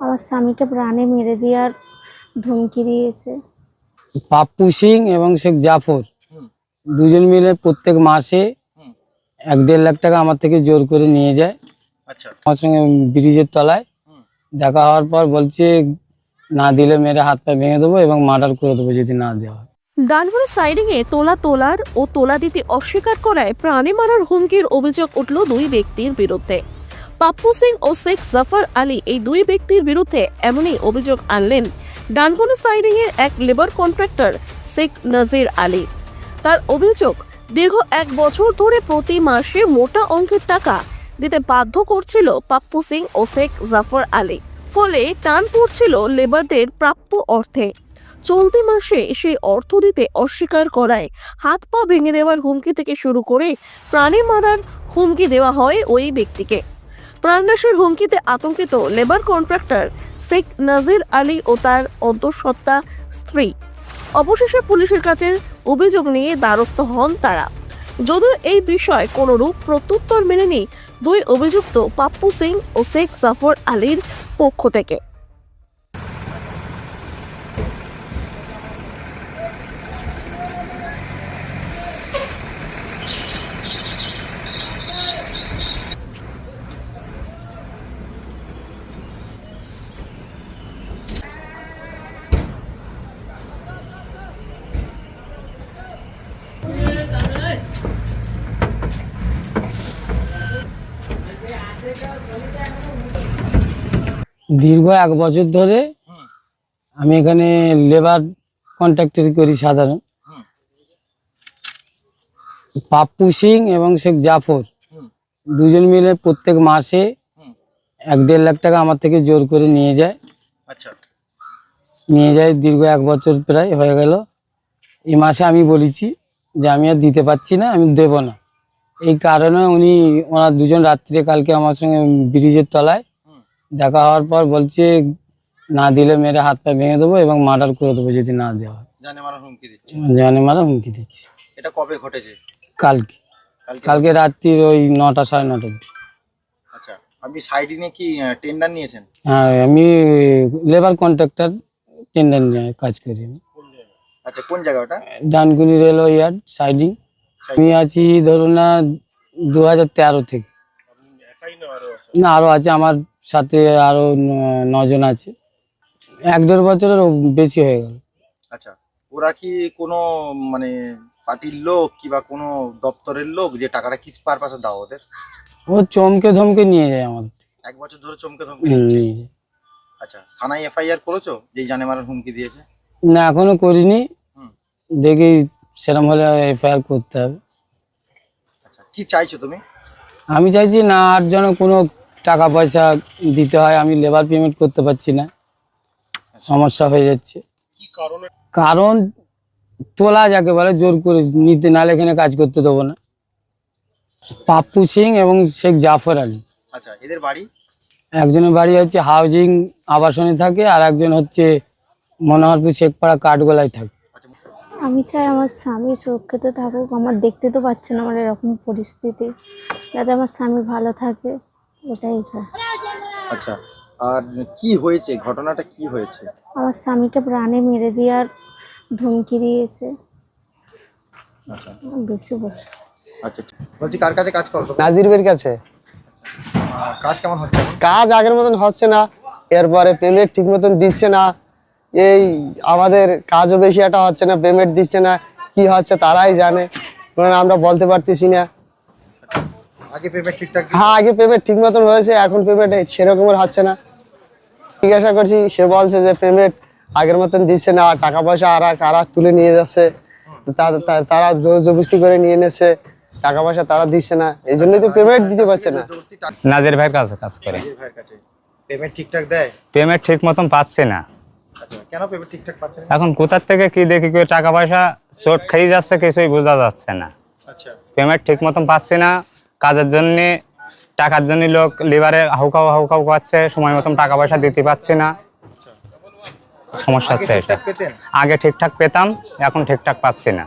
আমার স্বামীকে প্রাণে মেরে দেওয়ার ধমকি দিয়েছে। পাপ্পু সিং এবং শেখ জাফর দুজন মিলে প্রত্যেক মাসে এক দেড় লাখ টাকা আমার থেকে জোর করে নিয়ে যায়। আচ্ছা। আমার সঙ্গে ব্রিজের তলায়। দেখা হওয়ার পর বলছে না দিলে মেরে হাত পা ভেঙে দেবো এবং মার্ডার করে দেবো যদি না দেওয়া হয়। ডানপুরের সাইডিংয়ে তোলা তোলার ও তোলা দিতে অস্বীকার করায় প্রাণে মারার হুমকির অভিযোগ উঠল দুই ব্যক্তির বিরুদ্ধে। পাপ্পু সিং ও শেখ জাফর আলী এই দুই ব্যক্তির বিরুদ্ধে এমনই অভিযোগ আনলেন ডানকুনি সাইডিংয়ের এক লেবার কন্ট্রাক্টর শেখ নাজির আলী। তার অভিযোগ, দীর্ঘ এক বছর ধরে প্রতি মাসে মোটা অঙ্কের টাকা দিতে বাধ্য করছিল পাপ্পু সিং ও শেখ জাফর আলী। ফলে টান পড়ছিল লেবারদের প্রাপ্য অর্থে। চলতি মাসে সেই অর্থ দিতে অস্বীকার করায় হাত পা ভেঙে দেওয়ার হুমকি থেকে শুরু করে প্রাণে মারার হুমকি দেওয়া হয় ওই ব্যক্তিকে। প্রাণনাশের হুমকিতে আতঙ্কিত লেবার কন্ট্রাক্টর শেখ নাজির আলী ও তার অন্তঃসত্ত্বা স্ত্রী। অবশেষে পুলিশের কাছে অভিযোগ নিয়ে দ্বারস্থ হন তারা। যদিও এই বিষয়ে কোনোরূপ প্রত্যুত্তর মেলেনি, দুই অভিযুক্ত পাপ্পু সিং ও শেখ জাফর আলীর পক্ষ থেকে। দীর্ঘ এক বছর ধরে আমি এখানে লেবার কন্ট্রাক্টর করি সাধারণ। পাপ্পু সিং এবং শেখ জাফর দুজন মিলে প্রত্যেক মাসে এক দেড় লাখ টাকা আমার থেকে জোর করে নিয়ে যায়। আচ্ছা। নিয়ে যায় দীর্ঘ এক বছর প্রায় হয়ে গেল। এই মাসে আমি বলেছি যে আমি আর দিতে পারছি না আমি দেব না। এই কারণে উনি ওনার দুজন রাত্রে কালকে আমার সঙ্গে ব্রিজের তলায়। দেখা হওয়ার পর বলছে না দিলে মেরে হাত পা ভেঙে দেবো এবং মার্ডার করে দেবো যদি না দেওয়া হয়। জানে মারা হুমকি দিচ্ছে। জানে মারা হুমকি দিচ্ছি। এটা কবে ঘটেছে? কালকে। কালকে? রাত্রির ওই নটা সাড়ে নটা অব্দি আচ্ছা আপনি সাইডিনে কি টেন্ডার নিয়েছেন? হ্যাঁ আমি লেবার কন্ট্রাক্টর টেন্ডার নিয়ে কাজ করি। আমি। আচ্ছা কোন জায়গা ওটা? ডানকুনি রেলওয়ে ইয়ার্ড সাইডিং আমি আছি ধরুন না দু হাজার তেরো থেকে। না আরও আছে আমার সাথে আরও নজন আছে। এক দেড় বছরের বেশি হয়ে গেল। আচ্ছা ওরা কি কোনো মানে পার্টির লোক কিবা কোনো দপ্তরের লোক যে টাকাটা কি পারপাসে দাও ওদের? ও চমকে ধমকে নিয়ে যায় আমাদের এক বছর ধরে চমকে ধমকে নিয়ে যায়। আচ্ছা থানায় এফআইআর করেছ? যে জানে মারার হুমকি দিয়েছে? না এখনও করিনি। দেখি সেরকম হলে এফআইআর করতে হবে। আচ্ছা কি চাইছো তুমি? আমি চাইছি না আর যেন কোনো টাকা পয়সা দিতে হয় আমি লেবার পেমেন্ট করতে পারছি না। সমস্যা হয়ে যাচ্ছে। কারণ? তোলা যাকে বলে জোর করে নিতে নাহলে এখানে কাজ করতে দেবো না। পাপ্পু সিং এবং শেখ জাফর আলী। আচ্ছা এদের বাড়ি? একজনের বাড়ি হচ্ছে হাউজিং আবাসনে থাকে আর একজন হচ্ছে মনোহরপুর শেখপাড়া কাঠগোলায় থাকে। আচ্ছা আমি চাই আমার স্বামী সুরক্ষিত থাকুক আমার দেখতে তো পাচ্ছে না আমার এরকম পরিস্থিতি। যাতে আমার স্বামী ভালো থাকে। ওটাই চাই আচ্ছা আর কি হয়েছে? ঘটনাটা কি হয়েছে? আমার স্বামীকে প্রাণে মেরে দেওয়ার ধমকি দিয়েছে। আচ্ছা। বেশি বলতে আচ্ছা বলছি কার কাছে কাজ করো নাজিরবের কাছে। আহ, কাজ কেমন হচ্ছে? এখন? কাজ আগের মতন হচ্ছে না এরপরে পেমেন্ট ঠিক মতন দিচ্ছে না। এই আমাদের কাজও বেশি একটা হচ্ছে না পেমেন্ট দিচ্ছে না কি হচ্ছে তারাই জানে। কারণ আমরা বলতে পারতেছি না। আগে পেমেন্ট ঠিকঠাক হ্যাঁ আগে পেমেন্ট ঠিক মতন হয়েছে এখন পেমেন্ট সেরকমের হচ্ছে না। জিজ্ঞাসা করছি সে বলছে যে পেমেন্ট আগের মতন দিচ্ছে না আর টাকা পয়সা আর কারা তুলে নিয়ে যাচ্ছে। তারা জোর জবস্তি করে নিয়ে নেছে টাকা পয়সা তারা দিচ্ছে না। এই জন্যই তো পেমেন্ট দিতে পারছে না। টাকা ভাইয়ের কাছে কাজ করে। পেমেন্ট ঠিকঠাক দেয়? পেমেন্ট ঠিক মতন পাচ্ছে না। আচ্ছা কেন পেমেন্ট ঠিকঠাক পাচ্ছে না? এখন কোথার থেকে কি দেখি কেউ টাকা পয়সা চোট খেয়ে যাচ্ছে কিছুই বোঝা যাচ্ছে না। আচ্ছা। পেমেন্ট ঠিক মতন পাচ্ছে না কাজের জন্য টাকার জন্য লোক লিভারে হাউকাও হাউকাও করছে সময় মতন টাকা পয়সা দিতে পারছে না। আচ্ছা। সমস্যা আছে হচ্ছে এটা। আগে ঠিকঠাক পেতাম এখন ঠিকঠাক পাচ্ছি না।